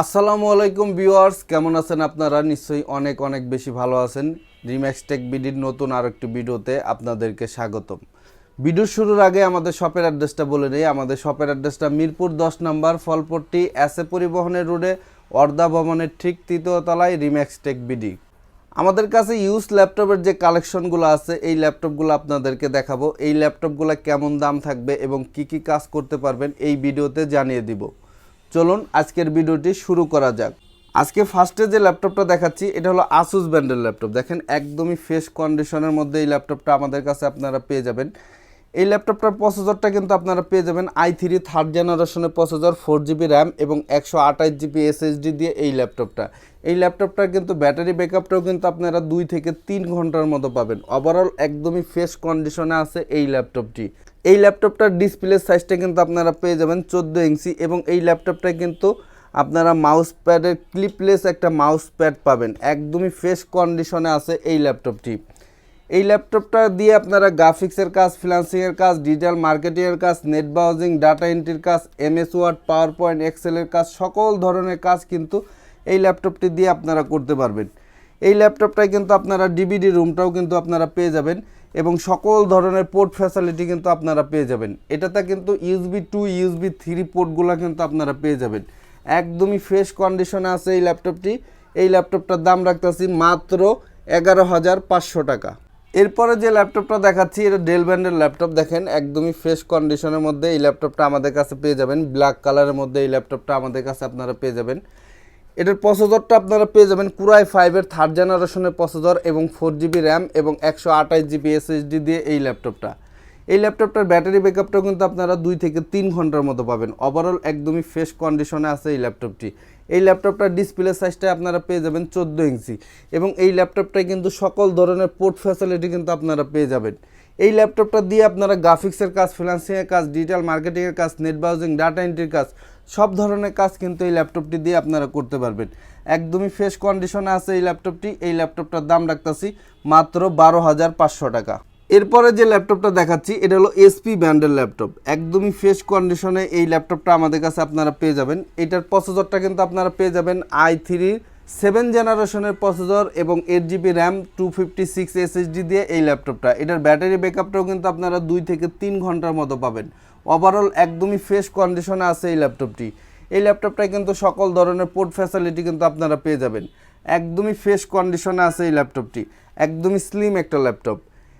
আসসালামু আলাইকুম ভিউয়ার্স, কেমন আছেন আপনারা? নিশ্চয়ই অনেক অনেক বেশি ভালো আছেন। রিম্যাক্স টেক বিডির নতুন আর একটি ভিডিওতে আপনাদেরকে স্বাগতম। ভিডিও শুরুর আগে আমাদের শপের অ্যাড্রেসটা বলে নেই আমাদের শপের অ্যাড্রেসটা মিরপুর দশ নম্বর ফলপট্টি এসএ পরিবহনের রোডে, অর্ধা ভবনের ঠিক তৃতীয় তলায় রিম্যাক্স টেক বিডি আমাদের কাছে ইউজ ল্যাপটপের যে কালেকশনগুলো আছে, এই ল্যাপটপগুলো আপনাদেরকে দেখাবো। এই ল্যাপটপগুলো কেমন দাম থাকবে এবং কি কি কাজ করতে পারবেন, এই ভিডিওতে জানিয়ে দিব। চলুন আজকের ভিডিওটি শুরু করা যাক। আজকে ফার্স্টে যে ল্যাপটপটা দেখাচ্ছি, এটা হলো আসুস ব্র্যান্ডের ল্যাপটপ দেখেন, একদমই ফ্রেশ কন্ডিশনের মধ্যে এই ল্যাপটপটা আমাদের কাছে আপনারা পেয়ে যাবেন। এই ল্যাপটপটার প্রসেসরটা কিন্তু আপনারা পেয়ে যাবেন আই থ্রি থার্ড জেনারেশনের প্রসেসর ফোর জিবি র্যাম এবং একশো আঠাশ জিবি এসএসডি দিয়ে এই ল্যাপটপটা এই ল্যাপটপটার কিন্তু ব্যাটারি ব্যাকআপটাও কিন্তু আপনারা দুই থেকে তিন ঘণ্টার মতো পাবেন। ওভারঅল একদমই ফ্রেশ কন্ডিশনে আছে এই ল্যাপটপটি এই ল্যাপটপটার ডিসপ্লে সাইজটা কিন্তু আপনারা পেয়ে যাবেন চোদ্দ ইঞ্চি এবং এই ল্যাপটপটা কিন্তু আপনারা মাউস প্যাডের ক্লিপলেস একটা মাউস প্যাড পাবেন। একদমই ফ্রেশ কন্ডিশনে আছে এই ল্যাপটপটি এই ল্যাপটপটা দিয়ে আপনারা গ্রাফিক্সের কাজ ফ্রিলান্সিংয়ের কাজ ডিজিটাল মার্কেটিংয়ের কাজ নেট ব্রাউজিং ডাটা এন্ট্রির কাজ এমএস ওয়ার্ড পাওয়ার পয়েন্ট এক্সেলের কাজ, সকল ধরনের কাজ কিন্তু এই ল্যাপটপটি দিয়ে আপনারা করতে পারবেন। এই ল্যাপটপটায় কিন্তু আপনারা ডিভিডি রুমটাও কিন্তু আপনারা পেয়ে যাবেন। এবং সকল ধরনের পোর্ট ফ্যাসিলিটি কিন্তু আপনারা পেয়ে যাবেন। এটাতে কিন্তু ইউএসবি টু ইউএসবি থ্রি পোর্টগুলো কিন্তু আপনারা পেয়ে যাবেন। একদমই ফ্রেশ কন্ডিশনে আছে এই ল্যাপটপটি এই ল্যাপটপটার দাম রাখতেছি মাত্র এগারো হাজার পাঁচশো টাকা। এরপরে যে ল্যাপটপটা দেখাচ্ছি, এটা ডেল ব্র্যান্ডের ল্যাপটপ দেখেন, একদমই ফ্রেশ কন্ডিশনের মধ্যে এই ল্যাপটপটা আমাদের কাছে পেয়ে যাবেন। ব্ল্যাক কালারের মধ্যে এই ল্যাপটপটা আমাদের কাছে আপনারা পেয়ে যাবেন। এটার প্রসেসরটা আপনারা পেয়ে যাবেন কুরাই ফাইভের থার্ড জেনারেশনের প্রসেসর এবং ফোর জিবি র্যাম এবং একশো আঠাশ জিবি এসএসডি দিয়ে এই ল্যাপটপটা এই ল্যাপটপটার ব্যাটারি ব্যাকআপটাও কিন্তু আপনারা দুই থেকে তিন ঘণ্টার মতো পাবেন। ওভারঅল একদমই ফ্রেশ কন্ডিশনে আছে এই ল্যাপটপটি এই ল্যাপটপটার ডিসপ্লে সাইজটা আপনারা পেয়ে যাবেন চোদ্দ ইঞ্চি এবং এই ল্যাপটপটায় কিন্তু সকল ধরনের পোর্ট ফ্যাসিলিটি কিন্তু আপনারা পেয়ে যাবেন। এই ল্যাপটপটা দিয়ে আপনারা গ্রাফিক্সের কাজ ফিনান্সিংয়ের কাজ ডিজিটাল মার্কেটিংয়ের কাজ নেট ব্রাউজিং ডাটা এন্ট্রির কাজ সব ধরনের কাজ কিন্তু এই ল্যাপটপটি দিয়ে আপনারা করতে পারবেন। একদমই ফ্রেশ কন্ডিশনে আছে এই ল্যাপটপটি। এই ল্যাপটপটার দাম রাখতেছি মাত্র বারো হাজার পাঁচশো টাকা। এরপরে যে ল্যাপটপটা দেখাচ্ছি, এটা হলো এসপি ব্র্যান্ডের ল্যাপটপ। একদমই ফ্রেশ কন্ডিশনে এই ল্যাপটপটা আমাদের কাছে আপনারা পেয়ে যাবেন। এটার প্রসেসরটা কিন্তু আপনারা পেয়ে যাবেন আই থ্রির সেভেন জেনারেশনের প্রসেসর এবং eight GB RAM two fifty six SSD দিয়ে এই ল্যাপটপটা। এটার ব্যাটারি ব্যাকআপটাও কিন্তু আপনারা দুই থেকে তিন ঘণ্টার মতো পাবেন। ওভারঅল একদমই ফ্রেশ কন্ডিশনে আছে এই ল্যাপটপটি এই ল্যাপটপটায় কিন্তু সকল ধরনের পোর্ট ফ্যাসিলিটি কিন্তু আপনারা পেয়ে যাবেন। একদমই ফ্রেশ কন্ডিশনে আছে এই ল্যাপটপটি একদমই স্লিম একটা ল্যাপটপ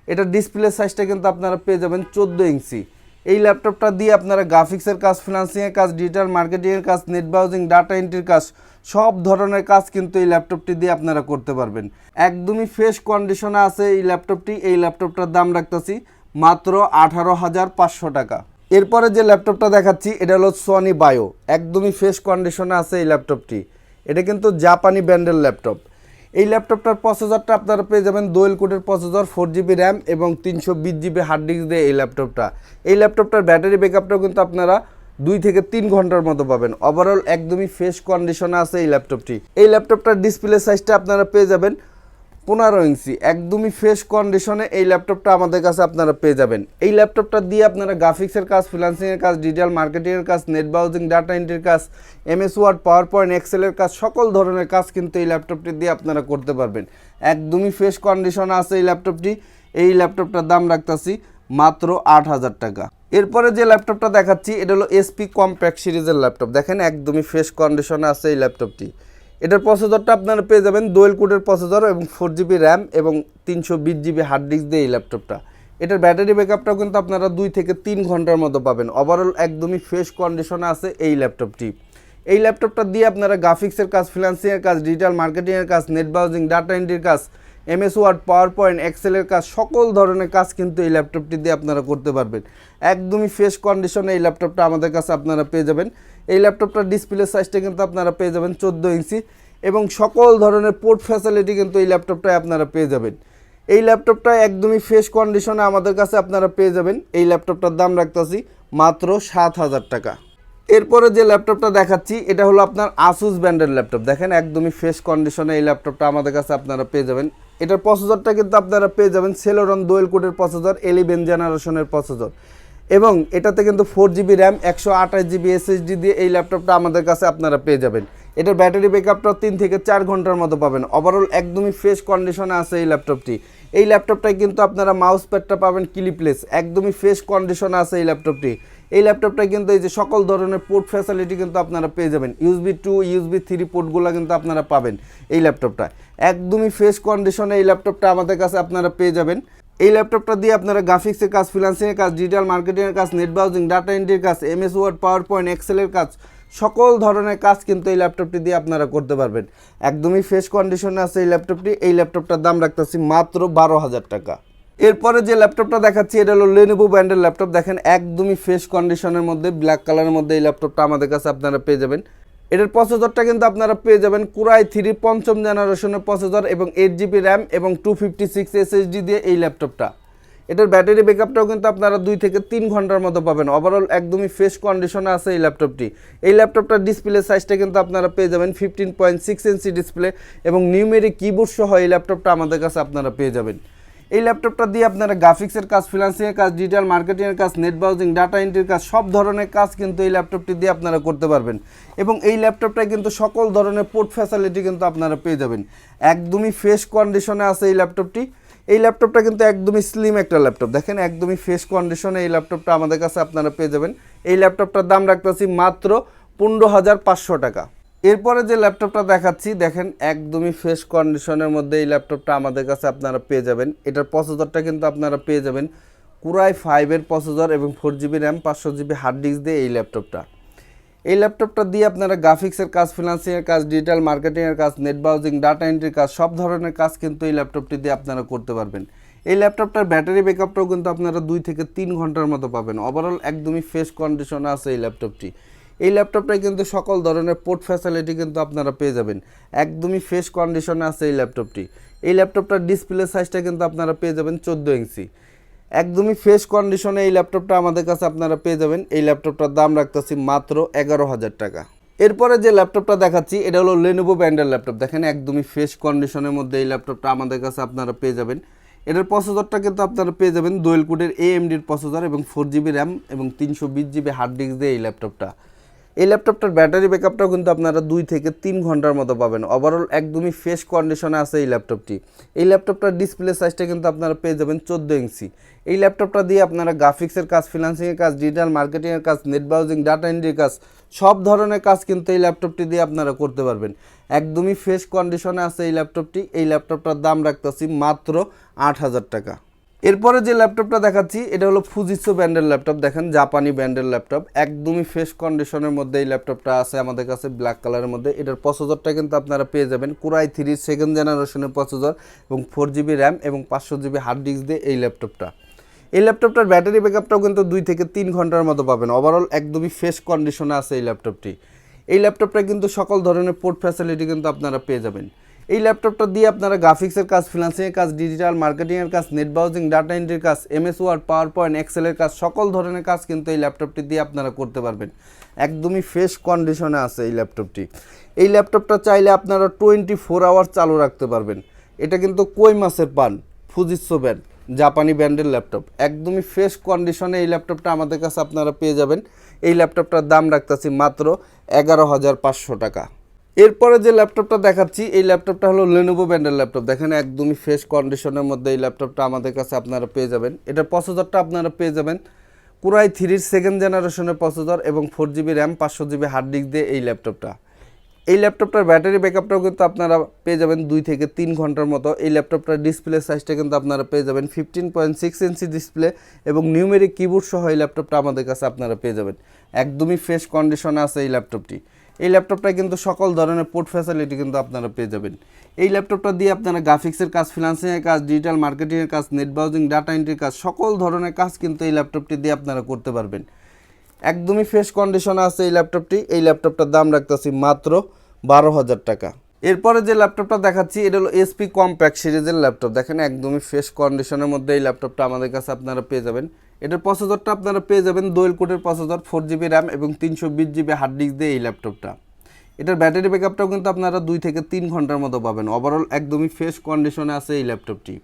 এটা ডিসপ্লে সাইজটা কিন্তু আপনারা পেয়ে যাবেন চোদ্দ ইঞ্চি। এই ল্যাপটপটা দিয়ে আপনারা গ্রাফিক্সের কাজ ফিনান্সিংয়ের কাজ ডিজিটাল মার্কেটিংয়ের কাজ নেট ব্রাউজিং ডাটা এন্ট্রির কাজ, সব ধরনের কাজ কিন্তু এই ল্যাপটপটি দিয়ে আপনারা করতে পারবেন। একদমই ফ্রেশ কন্ডিশনে আছে এই ল্যাপটপটি এই ল্যাপটপটার দাম রাখতেছি মাত্র আঠারো হাজার পাঁচশো টাকা। এরপরে যে ল্যাপটপটা দেখাচ্ছি, এটা হলো সনি বায়ো একদমই ফ্রেশ কন্ডিশনে আছে এই ল্যাপটপটি। এটা কিন্তু জাপানি ব্র্যান্ডের ল্যাপটপ। এই ল্যাপটপটার প্রসেসরটা আপনারা পেয়ে যাবেন দোয়েল কোডের প্রসেসর ফোর জিবি র্যাম এবং তিনশো বিশ জিবি হার্ড ডিস্ক দিয়ে এই ল্যাপটপটা। এই ল্যাপটপটার ব্যাটারি ব্যাকআপটাও কিন্তু আপনারা দুই থেকে তিন ঘণ্টার মতো পাবেন। ওভারঅল একদমই ফ্রেশ কন্ডিশনে আছে এই ল্যাপটপটি। এই ল্যাপটপটার ডিসপ্লে সাইজটা আপনারা পেয়ে যাবেন পনেরো ইঞ্চি, একদমই ফ্রেশ কন্ডিশনে এই ল্যাপটপটা আমাদের কাছে আপনারা পেয়ে যাবেন। এই ল্যাপটপটা দিয়ে আপনারা গ্রাফিক্সের কাজ ফ্রিলান্সিংয়ের কাজ ডিজিটাল মার্কেটিংয়ের কাজ নেট ব্রাউজিং ডাটা এন্ট্রির কাজ এমএস ওয়ার্ড পাওয়ার পয়েন্ট এক্সেলের কাজ, সকল ধরনের কাজ কিন্তু এই ল্যাপটপটি দিয়ে আপনারা করতে পারবেন। একদমই ফ্রেশ কন্ডিশনে আছে এই ল্যাপটপটি এই ল্যাপটপটার দাম রাখতেছি মাত্র আট হাজার টাকা। এরপরে যে ল্যাপটপটা দেখাচ্ছি, এটা হলো এসপি কম্প্যাক্ট সিরিজের ল্যাপটপ দেখেন, একদমই ফ্রেশ কন্ডিশনে আছে এই ল্যাপটপটি এটার প্রসেসরটা আপনারা পেয়ে যাবেন দোয়েল কোডের প্রসেসর এবং ফোর জিবি র্যাম এবং তিনশো বিশ জিবি হার্ড ডিস্ক দিয়ে এই ল্যাপটপটা এটার ব্যাটারি ব্যাকআপটাও কিন্তু আপনারা দুই থেকে তিন ঘণ্টার মতো পাবেন। ওভারঅল একদমই ফ্রেশ কন্ডিশনে আছে এই ল্যাপটপটি এই ল্যাপটপটা দিয়ে আপনারা গ্রাফিক্সের কাজ ফিনান্সিংয়ের কাজ ডিজিটাল মার্কেটিংয়ের কাজ নেট ব্রাউজিং ডাটা এন্ট্রির কাজ এমএস ওয়ার্ড পাওয়ার পয়েন্ট এক্সেলের কাজ, সকল ধরনের কাজ কিন্তু এই ল্যাপটপটি দিয়ে আপনারা করতে পারবেন। একদমই ফ্রেশ কন্ডিশনে এই ল্যাপটপটা আমাদের কাছে আপনারা পেয়ে যাবেন। এই ল্যাপটপটার ডিসপ্লে সাইজটা কিন্তু আপনারা পেয়ে যাবেন চোদ্দ ইঞ্চি এবং সকল ধরনের পোর্ট ফ্যাসিলিটি কিন্তু এই ল্যাপটপটায় আপনারা পেয়ে যাবেন। এই ল্যাপটপটা একদমই ফ্রেশ কন্ডিশনে আমাদের কাছে আপনারা পেয়ে যাবেন। এই ল্যাপটপটার দাম রাখতেছি মাত্র সাত হাজার টাকা। এরপরে যে ল্যাপটপটা দেখাচ্ছি, এটা হলো আপনার আসুস ব্র্যান্ডের ল্যাপটপ দেখেন একদমই ফ্রেশ কন্ডিশনে এই ল্যাপটপটা আমাদের কাছে আপনারা পেয়ে যাবেন। এটার প্রসেসরটা কিন্তু আপনারা পেয়ে যাবেন সেলোরন দোয়েল কোডের প্রসেসর এলিভেন জেনারেশনের প্রসেসর এবং এটাতে কিন্তু ফোর জিবি র্যাম একশো আঠাশ জিবি এসএসডি দিয়ে এই ল্যাপটপটা আমাদের কাছে আপনারা পেয়ে যাবেন। এটার ব্যাটারি ব্যাকআপটাও তিন থেকে চার ঘণ্টার মতো পাবেন। ওভারঅল একদমই ফ্রেশ কন্ডিশনে আছে এই ল্যাপটপটি এই ল্যাপটপটায় কিন্তু আপনারা মাউস প্যাডটা পাবেন ক্লিপলেস একদমই ফ্রেশ কন্ডিশনে আছে এই ল্যাপটপটি এই ল্যাপটপটায় কিন্তু এই যে সকল ধরনের পোর্ট ফ্যাসিলিটি কিন্তু আপনারা পেয়ে যাবেন। ইউসবি টু ইউসবি থ্রি পোর্টগুলো কিন্তু আপনারা পাবেন এই ল্যাপটপটা একদমই ফ্রেশ কন্ডিশনে এই ল্যাপটপটা আমাদের কাছে আপনারা পেয়ে যাবেন। এই ল্যাপটপটা দিয়ে আপনারা গ্রাফিক্সের কাজ ফ্রিলান্সিংয়ের কাজ ডিজিটাল মার্কেটিংয়ের কাজ নেট ব্রাউজিং ডাটা এন্ট্রির কাজ এমএস ওয়ার্ড পাওয়ার পয়েন্ট এক্সেলের কাজ, সকল ধরনের কাজ কিন্তু এই ল্যাপটপটি দিয়ে আপনারা করতে পারবেন। একদমই ফ্রেশ কন্ডিশনে আছে এই ল্যাপটপটি এই ল্যাপটপটার দাম রাখতেছি মাত্র বারো হাজার টাকা। এরপরে যে ল্যাপটপটা দেখাচ্ছি, এটা হলো লেনোভো ব্র্যান্ডের ল্যাপটপ দেখেন, একদমই ফ্রেশ কন্ডিশনের মধ্যে ব্ল্যাক কালারের মধ্যে এই ল্যাপটপটা আমাদের কাছে আপনারা পেয়ে যাবেন। এটার প্রসেসরটা কিন্তু আপনারা পেয়ে যাবেন কুরাই থ্রি পঞ্চম জেনারেশনের প্রসেসর এবং এইট জিবি র্যাম এবং টু ফিফটি সিক্স এসএসডি দিয়ে এই ল্যাপটপটা। এটার ব্যাটারি ব্যাকআপটাও কিন্তু আপনারা দুই থেকে তিন ঘণ্টার মতো পাবেন। ওভারঅল একদমই ফ্রেশ কন্ডিশনে আছে এই ল্যাপটপটি। এই ল্যাপটপটার ডিসপ্লে সাইজটা কিন্তু আপনারা পেয়ে যাবেন fifteen point six inch display এবং নিউমেরিক কিবোর্ড সহ এই ল্যাপটপটা আমাদের কাছে আপনারা পেয়ে যাবেন। এই ল্যাপটপটা দিয়ে আপনারা গ্রাফিক্সের কাজ ফিনান্সিংয়ের কাজ ডিজিটাল মার্কেটিংয়ের কাজ নেট ব্রাউজিং ডাটা এন্ট্রির কাজ, সব ধরনের কাজ কিন্তু এই ল্যাপটপটি দিয়ে আপনারা করতে পারবেন। এবং এই ল্যাপটপটায় কিন্তু সকল ধরনের পোর্ট ফ্যাসিলিটি কিন্তু আপনারা পেয়ে যাবেন। একদমই ফ্রেশ কন্ডিশনে আছে এই ল্যাপটপটি এই ল্যাপটপটা কিন্তু একদমই স্লিম একটা ল্যাপটপ দেখেন, একদমই ফ্রেশ কন্ডিশনে এই ল্যাপটপটা আমাদের কাছে আপনারা পেয়ে যাবেন। এই ল্যাপটপটার দাম রাখতেছি মাত্র পনেরো হাজার পাঁচশো টাকা। এরপরে যে ল্যাপটপটা দেখাচ্ছি, দেখেন একদমই ফ্রেশ কন্ডিশনের মধ্যে এই ল্যাপটপটা আমাদের কাছে আপনারা পেয়ে যাবেন। এটার প্রসেসরটা কিন্তু আপনারা পেয়ে যাবেন কুরাই ফাইভের প্রসেসর এবং ফোর জিবি র্যাম পাঁচশো জিবি হার্ড ডিস্ক দিয়ে এই ল্যাপটপটা। এই ল্যাপটপটা দিয়ে আপনারা গ্রাফিক্সের কাজ ফিনান্সিংয়ের কাজ ডিজিটাল মার্কেটিংয়ের কাজ নেট ব্রাউজিং ডাটা এন্ট্রির কাজ, সব ধরনের কাজ কিন্তু এই ল্যাপটপটি দিয়ে আপনারা করতে পারবেন। এই ল্যাপটপটার ব্যাটারি ব্যাকআপটাও কিন্তু আপনারা দুই থেকে তিন ঘণ্টার মতো পাবেন। ওভারঅল একদমই ফ্রেশ কন্ডিশনে আছে এই ল্যাপটপটি। এই ল্যাপটপটায় কিন্তু সকল ধরনের পোর্ট ফ্যাসিলিটি কিন্তু আপনারা পেয়ে যাবেন। একদমই ফ্রেশ কন্ডিশনে আছে এই ল্যাপটপটি। এই ল্যাপটপটার ডিসপ্লে সাইজটা কিন্তু আপনারা পেয়ে যাবেন চোদ্দ ইঞ্চি একদমই ফ্রেশ কন্ডিশনে এই ল্যাপটপটা আমাদের কাছে আপনারা পেয়ে যাবেন। এই ল্যাপটপটার দাম রাখতেছি মাত্র এগারো হাজার টাকা। এরপরে যে ল্যাপটপটা দেখাচ্ছি, এটা হলো লেনোভো ব্র্যান্ডের ল্যাপটপ। দেখেন, একদমই ফ্রেশ কন্ডিশনের মধ্যে এই ল্যাপটপটা আমাদের কাছে আপনারা পেয়ে যাবেন। এটার প্রসেসরটা কিন্তু আপনারা পেয়ে যাবেন দোয়েল কোডের এএমডির প্রসেসর এবং ফোর জিবি র্যাম এবং তিনশো বিশ জিবি হার্ড ডিস্ক দিয়ে এই ল্যাপটপটা। এই ল্যাপটপটার ব্যাটারি ব্যাকআপটাও কিন্তু আপনারা দুই থেকে তিন ঘণ্টার মতো পাবেন। ওভারঅল একদমই ফ্রেশ কন্ডিশনে আছে এই ল্যাপটপটি। এই ল্যাপটপটার ডিসপ্লে সাইজটা কিন্তু আপনারা পেয়ে যাবেন চোদ্দ ইঞ্চি এই ল্যাপটপটা দিয়ে আপনারা গ্রাফিক্সের কাজ ফিনান্সিংয়ের কাজ ডিজিটাল মার্কেটিংয়ের কাজ নেট ব্রাউজিং ডাটা এন্ট্রির কাজ, সব ধরনের কাজ কিন্তু এই ল্যাপটপটি দিয়ে আপনারা করতে পারবেন। একদমই ফ্রেশ কন্ডিশনে আছে এই ল্যাপটপটি। এই ল্যাপটপটার দাম রাখতেছি মাত্র আট হাজার টাকা। এরপরে যে ল্যাপটপটা দেখাচ্ছি, এটা হলো ফুজিসো ব্র্যান্ডের ল্যাপটপ দেখেন জাপানি ব্র্যান্ডের ল্যাপটপ একদমই ফ্রেশ কন্ডিশনের মধ্যে এই ল্যাপটপটা আছে আমাদের কাছে ব্ল্যাক কালারের মধ্যে। এটার প্রসেসরটা কিন্তু আপনারা পেয়ে যাবেন কুরাই থ্রি সেকেন্ড জেনারেশনের প্রসেসর এবং ফোর জিবি র্যাম এবং পাঁচশো জিবি হার্ড ডিস্ক দিয়ে এই ল্যাপটপটা এই ল্যাপটপটার ব্যাটারি ব্যাকআপটাও কিন্তু দুই থেকে তিন ঘণ্টার মতো পাবেন। ওভারঅল একদমই ফ্রেশ কন্ডিশনে আছে এই ল্যাপটপটি এই ল্যাপটপটা কিন্তু সকল ধরনের পোর্ট ফ্যাসিলিটি কিন্তু আপনারা পেয়ে যাবেন। এই ল্যাপটপটা দিয়ে আপনারা গ্রাফিক্সের কাজ ফিনান্সিংয়ের কাজ ডিজিটাল মার্কেটিংয়ের কাজ নেট ব্রাউজিং ডাটা এন্ট্রির কাজ এমএস ওয়ার্ড পাওয়ার পয়েন্ট এক্সেলের কাজ, সকল ধরনের কাজ কিন্তু এই ল্যাপটপটি দিয়ে আপনারা করতে পারবেন। একদমই ফ্রেশ কন্ডিশনে আছে এই ল্যাপটপটি এই ল্যাপটপটা চাইলে আপনারা টোয়েন্টি ফোর আওয়ার চালু রাখতে পারবেন। এটা কিন্তু কই মাসের পান? ফুজিসো ব্যান্ড জাপানি ব্র্যান্ডের ল্যাপটপ একদমই ফ্রেশ কন্ডিশনে এই ল্যাপটপটা আমাদের কাছে আপনারা পেয়ে যাবেন। এই ল্যাপটপটার দাম রাখতেছি মাত্র এগারো হাজার পাঁচশো টাকা। এরপরে যে ল্যাপটপটা দেখাচ্ছি, এই ল্যাপটপটা হলো লেনোভো ব্র্যান্ডের ল্যাপটপ। দেখেন, একদমই ফ্রেশ কন্ডিশনের মধ্যে এই ল্যাপটপটা আমাদের কাছে আপনারা পেয়ে যাবেন। এটার প্রসেসরটা আপনারা পেয়ে যাবেন কুরাই থ্রির সেকেন্ড জেনারেশনের প্রসেসর এবং ফোর জিবি র্যাম পাঁচশো জিবি হার্ড ডিস্ক দিয়ে এই ল্যাপটপটা। এই ল্যাপটপটার ব্যাটারি ব্যাকআপটাও কিন্তু আপনারা পেয়ে যাবেন দুই থেকে তিন ঘণ্টার মতো। এই ল্যাপটপটার ডিসপ্লে সাইজটা কিন্তু আপনারা পেয়ে যাবেন fifteen point six inch display এবং নিউমেরিক কিবোর্ড সহ এই ল্যাপটপটা আমাদের কাছে আপনারা পেয়ে যাবেন। একদমই ফ্রেশ কন্ডিশনে আছে এই ল্যাপটপটি। এই ল্যাপটপটায় কিন্তু সকল ধরনের পোর্ট ফ্যাসিলিটি কিন্তু আপনারা পেয়ে যাবেন। এই ল্যাপটপটা দিয়ে আপনারা গ্রাফিক্সের কাজ ফিনান্সিংয়ের কাজ ডিজিটাল মার্কেটিংয়ের কাজ নেট ব্রাউজিং ডাটা এন্ট্রির কাজ, সকল ধরনের কাজ কিন্তু এই ল্যাপটপটি দিয়ে আপনারা করতে পারবেন। একদমই ফ্রেশ কন্ডিশনে আছে এই ল্যাপটপটি এই ল্যাপটপটার দাম রাখতেছি মাত্র বারো হাজার টাকা। এরপরে যে ল্যাপটপটা দেখাচ্ছি, এটা হলো এসপি কম্প্যাক্ট সিরিজের ল্যাপটপ দেখেন, একদমই ফ্রেশ কন্ডিশনের মধ্যে এই ল্যাপটপটা আমাদের কাছে আপনারা পেয়ে যাবেন। এটার প্রসেসরটা আপনারা পেয়ে যাবেন দোয়েল কোডের প্রসেসর ফোর জিবি র্যাম এবং তিনশো বিশ জিবি হার্ড ডিস্ক দিয়ে এই ল্যাপটপটা এটার ব্যাটারি ব্যাকআপটাও কিন্তু আপনারা দুই থেকে তিন ঘণ্টার মতো পাবেন। ওভারঅল একদমই ফ্রেশ কন্ডিশনে আছে এই ল্যাপটপটি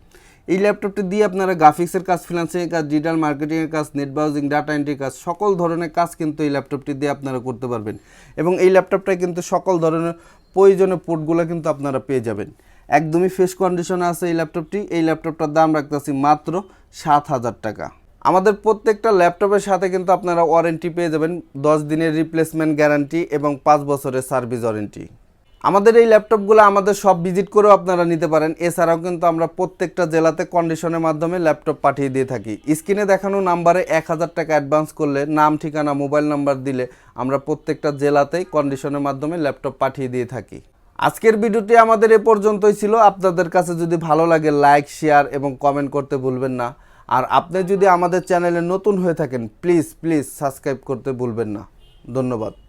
এই ল্যাপটপটি দিয়ে আপনারা গ্রাফিক্সের কাজ ফিনান্সিংয়ের কাজ ডিজিটাল মার্কেটিংয়ের কাজ নেট ব্রাউজিং ডাটা এন্ট্রির কাজ, সকল ধরনের কাজ কিন্তু এই ল্যাপটপটি দিয়ে আপনারা করতে পারবেন। এবং এই ল্যাপটপটায় কিন্তু সকল ধরনের প্রয়োজনীয় পোর্টগুলো কিন্তু আপনারা পেয়ে যাবেন। একদমই ফ্রেশ কন্ডিশনে আছে এই ল্যাপটপটি এই ল্যাপটপটার দাম রাখতেছি মাত্র সাত হাজার টাকা। আমাদের প্রত্যেকটা ল্যাপটপের সাথে কিন্তু আপনারা ওয়ারেন্টি পেয়ে যাবেন। দশ দিনের রিপ্লেসমেন্ট গ্যারান্টি এবং পাঁচ বছরের সার্ভিস ওয়ারেন্টি আমাদের এই ল্যাপটপগুলো আমাদের সব ভিজিট করেও আপনারা নিতে পারেন। এছাড়াও কিন্তু আমরা প্রত্যেকটা জেলাতে কন্ডিশনের মাধ্যমে ল্যাপটপ পাঠিয়ে দিয়ে থাকি। স্ক্রিনে দেখানো নাম্বারে এক হাজার টাকা অ্যাডভান্স করলে, নাম, ঠিকানা মোবাইল নাম্বার দিলে আমরা প্রত্যেকটা জেলাতেই কন্ডিশনের মাধ্যমে ল্যাপটপ পাঠিয়ে দিয়ে থাকি। আজকের ভিডিওটি আমাদের এ পর্যন্তই ছিল। আপনাদের কাছে যদি ভালো লাগে লাইক শেয়ার এবং কমেন্ট করতে ভুলবেন না। আর আপনি যদি আমাদের চ্যানেলে নতুন হয়ে থাকেন প্লিজ প্লিজ সাবস্ক্রাইব করতে ভুলবেন না। ধন্যবাদ।